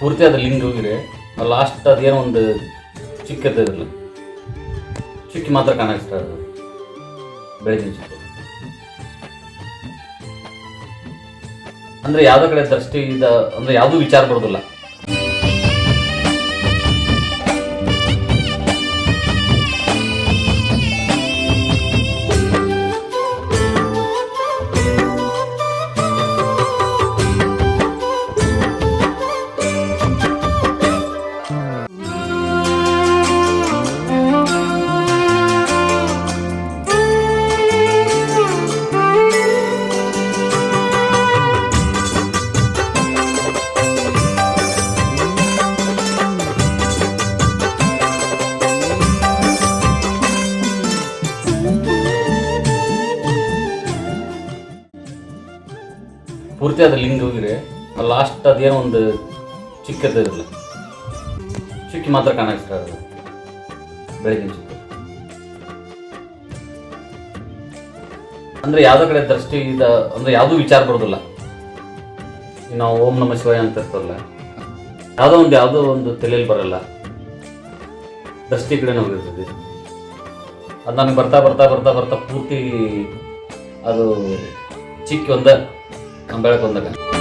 ಪೂರ್ತಿ ಅದು ಲಿಂಗ್ ಹೋಗಿದೆ ಲಾಸ್ಟ್ ಅದೇನೋ ಒಂದು ಚಿಕ್ಕ ಚಿಕ್ಕ ಮಾತ್ರ ಕಾಣಕ್ಕೆ ಸ್ಟಾರ್ಟ್ ಆಗೋದು. ಬೆಳಗಿನ ಅಂದ್ರೆ ಯಾವುದೋ ಕಡೆ ದೃಷ್ಟಿ ಇದ, ಅಂದ್ರೆ ಯಾವುದೂ ವಿಚಾರ ಬರೋದಿಲ್ಲ. ಪೂರ್ತಿ ಅದು ಲಿಂಗ್ ಆ ಲಾಸ್ಟ್ ಅದೇನೋ ಒಂದು ಚಿಕ್ಕದ ಚಿಕ್ಕಿ ಮಾತ್ರ ಸ್ಟಾರ್ಟ್ ಆಗೋದು. ಬೆಳಗಿನ ಚಿಕ್ಕ. ಅಂದ್ರೆ ಯಾವುದೋ ಕಡೆ ದೃಷ್ಟಿ ಇದ, ಅಂದ್ರೆ ಯಾವುದೂ ವಿಚಾರ ಬರೋದಿಲ್ಲ. ನಾವು ಓಂ ನಮ ಶಿವಾಯ ಅಂತ ಇರ್ತಲ್ಲ ಯಾವುದೋ ಒಂದು ಯಾವುದೋ ಒಂದು ತಲೆಯಲ್ಲಿ ಬರಲ್ಲ. ದೃಷ್ಟಿ ಕಡೆ ಹೋಗಿರ್ತದೆ. ಅದು ನನಗೆ ಬರ್ತಾ ಬರ್ತಾ ಬರ್ತಾ ಬರ್ತಾ ಪೂರ್ತಿ ಅದು ಚಿಕ್ಕ ಒಂದ Ambarakonda ben.